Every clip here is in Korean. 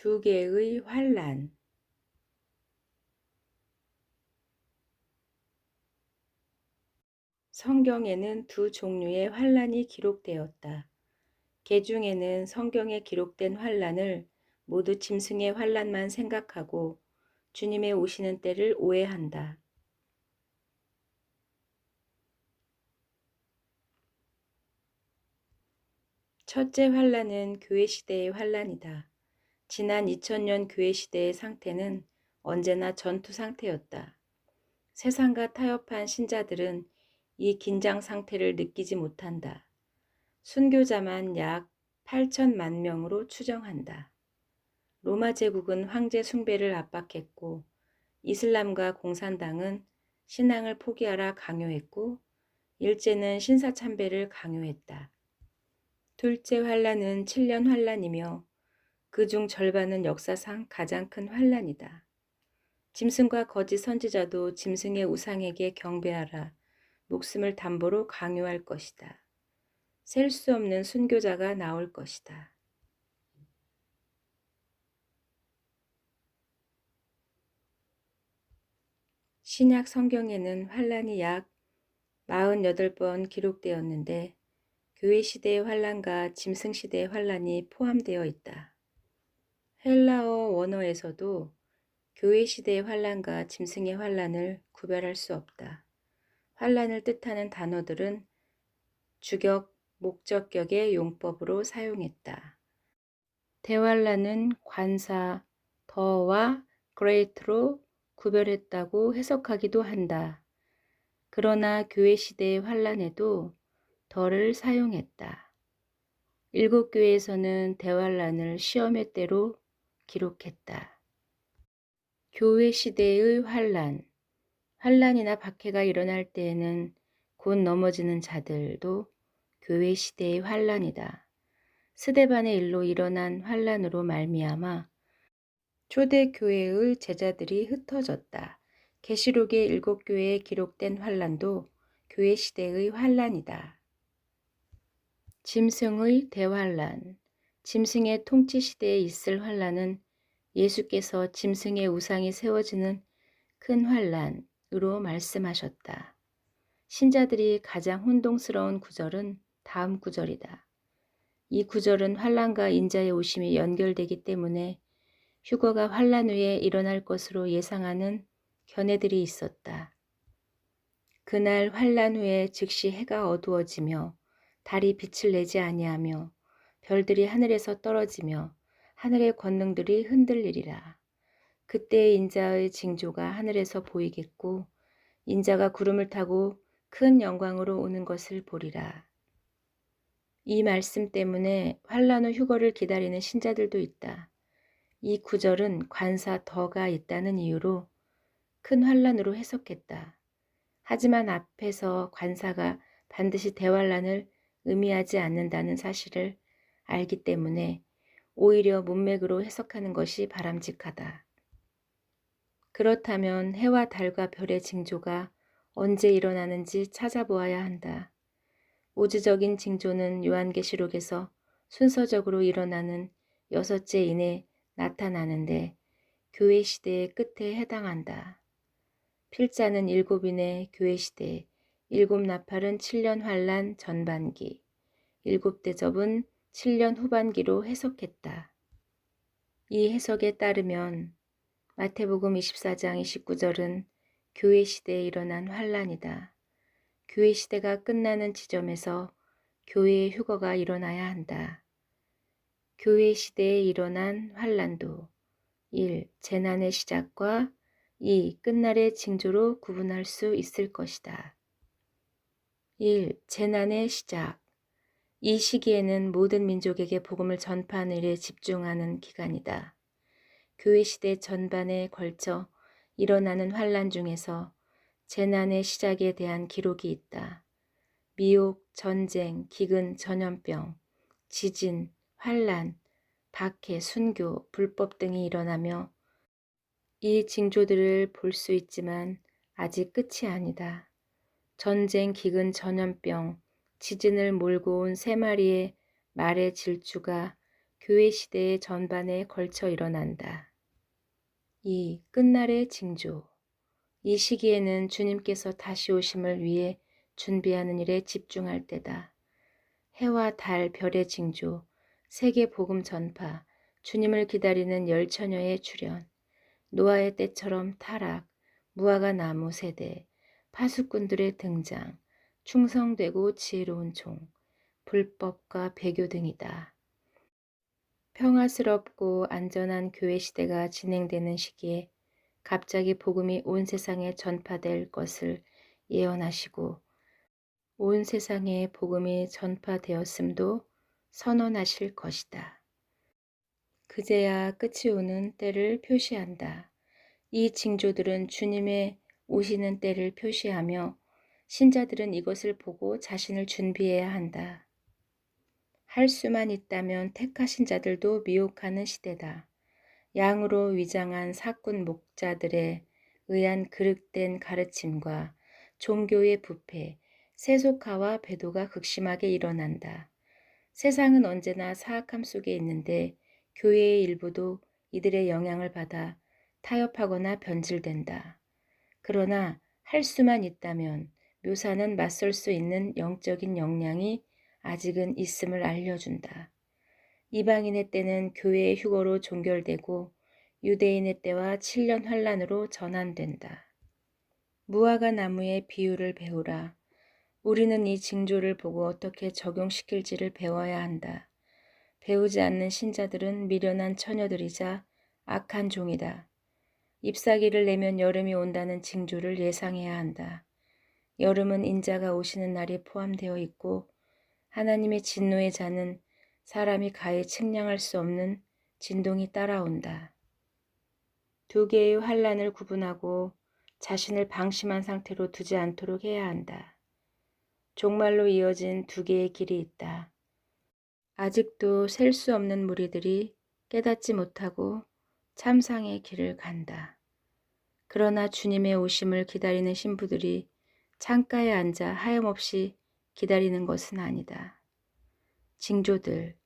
두 개의 환란 성경에는 두 종류의 환란이 기록되었다. 개중에는 성경에 기록된 환란을 모두 짐승의 환란만 생각하고 주님의 오시는 때를 오해한다. 첫째 환란은 교회 시대의 환란이다. 지난 2000년 교회 시대의 상태는 언제나 전투 상태였다. 세상과 타협한 신자들은 이 긴장 상태를 느끼지 못한다. 순교자만 약 8천만 명으로 추정한다. 로마 제국은 황제 숭배를 압박했고 이슬람과 공산당은 신앙을 포기하라 강요했고 일제는 신사 참배를 강요했다. 둘째 환란은 7년 환란이며 그 중 절반은 역사상 가장 큰 환란이다. 짐승과 거짓 선지자도 짐승의 우상에게 경배하라 목숨을 담보로 강요할 것이다. 셀 수 없는 순교자가 나올 것이다. 신약 성경에는 환란이 약 48번 기록되었는데 교회 시대의 환란과 짐승 시대의 환란이 포함되어 있다. 헬라어 원어에서도 교회 시대의 환란과 짐승의 환란을 구별할 수 없다. 환란을 뜻하는 단어들은 주격, 목적격의 용법으로 사용했다. 대환란은 관사, 더와 그레이트로 구별했다고 해석하기도 한다. 그러나 교회 시대의 환란에도 덜을 사용했다. 일곱 교회에서는 대환란을 시험의 때로 기록했다. 교회 시대의 환란 환란이나 박해가 일어날 때에는 곧 넘어지는 자들도 교회 시대의 환란이다. 스데반의 일로 일어난 환란으로 말미암아 초대 교회의 제자들이 흩어졌다. 계시록의 일곱 교회에 기록된 환란도 교회 시대의 환란이다. 짐승의 대환란 짐승의 통치 시대에 있을 환란은 예수께서 짐승의 우상이 세워지는 큰 환란으로 말씀하셨다. 신자들이 가장 혼동스러운 구절은 다음 구절이다. 이 구절은 환란과 인자의 오심이 연결되기 때문에 휴거가 환란 후에 일어날 것으로 예상하는 견해들이 있었다. 그날 환란 후에 즉시 해가 어두워지며 달이 빛을 내지 아니하며 별들이 하늘에서 떨어지며 하늘의 권능들이 흔들리리라. 그때 인자의 징조가 하늘에서 보이겠고 인자가 구름을 타고 큰 영광으로 오는 것을 보리라. 이 말씀 때문에 환란 후 휴거를 기다리는 신자들도 있다. 이 구절은 관사 더가 있다는 이유로 큰 환란으로 해석했다. 하지만 앞에서 관사가 반드시 대환란을 의미하지 않는다는 사실을 알기 때문에 오히려 문맥으로 해석하는 것이 바람직하다. 그렇다면 해와 달과 별의 징조가 언제 일어나는지 찾아보아야 한다. 우주적인 징조는 요한계시록에서 순서적으로 일어나는 여섯째 인에 나타나는데 교회 시대의 끝에 해당한다. 필자는 일곱인의 교회 시대, 일곱 나팔은 7년 환란 전반기, 일곱 대접은 7년 후반기로 해석했다. 이 해석에 따르면 마태복음 24장 29절은 교회 시대에 일어난 환란이다. 교회 시대가 끝나는 지점에서 교회의 휴거가 일어나야 한다. 교회 시대에 일어난 환란도 1. 재난의 시작과 2. 끝날의 징조로 구분할 수 있을 것이다. 1. 재난의 시작. 이 시기에는 모든 민족에게 복음을 전파하는 일에 집중하는 기간이다. 교회 시대 전반에 걸쳐 일어나는 환란 중에서 재난의 시작에 대한 기록이 있다. 미혹, 전쟁, 기근, 전염병, 지진, 환란, 박해, 순교, 불법 등이 일어나며 이 징조들을 볼 수 있지만 아직 끝이 아니다. 전쟁, 기근, 전염병, 지진을 몰고 온 세 마리의 말의 질주가 교회 시대의 전반에 걸쳐 일어난다. 2. 끝날의 징조 이 시기에는 주님께서 다시 오심을 위해 준비하는 일에 집중할 때다. 해와 달, 별의 징조, 세계 복음 전파, 주님을 기다리는 열 처녀의 출현, 노아의 때처럼 타락, 무화과 나무 세대, 파수꾼들의 등장, 충성되고 지혜로운 종, 불법과 배교 등이다. 평화스럽고 안전한 교회 시대가 진행되는 시기에 갑자기 복음이 온 세상에 전파될 것을 예언하시고 온 세상에 복음이 전파되었음도 선언하실 것이다. 그제야 끝이 오는 때를 표시한다. 이 징조들은 주님의 오시는 때를 표시하며 신자들은 이것을 보고 자신을 준비해야 한다. 할 수만 있다면 택하신 자들도 미혹하는 시대다. 양으로 위장한 사꾼 목자들의 의한 그릇된 가르침과 종교의 부패, 세속화와 배도가 극심하게 일어난다. 세상은 언제나 사악함 속에 있는데 교회의 일부도 이들의 영향을 받아 타협하거나 변질된다. 그러나 할 수만 있다면 묘사는 맞설 수 있는 영적인 역량이 아직은 있음을 알려준다. 이방인의 때는 교회의 휴거로 종결되고 유대인의 때와 7년 환란으로 전환된다. 무화과 나무의 비유를 배우라. 우리는 이 징조를 보고 어떻게 적용시킬지를 배워야 한다. 배우지 않는 신자들은 미련한 처녀들이자 악한 종이다. 잎사귀를 내면 여름이 온다는 징조를 예상해야 한다. 여름은 인자가 오시는 날이 포함되어 있고 하나님의 진노의 자는 사람이 가히 측량할 수 없는 진동이 따라온다. 두 개의 환란을 구분하고 자신을 방심한 상태로 두지 않도록 해야 한다. 종말로 이어진 두 개의 길이 있다. 아직도 셀 수 없는 무리들이 깨닫지 못하고 참상의 길을 간다. 그러나 주님의 오심을 기다리는 신부들이 창가에 앉아 하염없이 기다리는 것은 아니다. 징조들,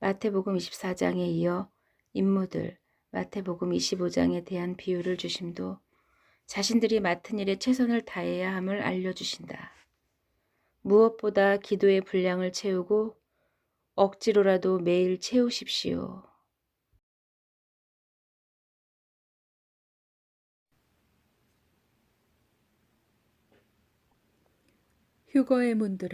마태복음 24장에 이어 임무들, 마태복음 25장에 대한 비유를 주심도 자신들이 맡은 일에 최선을 다해야 함을 알려주신다. 무엇보다 기도의 분량을 채우고 억지로라도 매일 채우십시오. 휴거의 문들아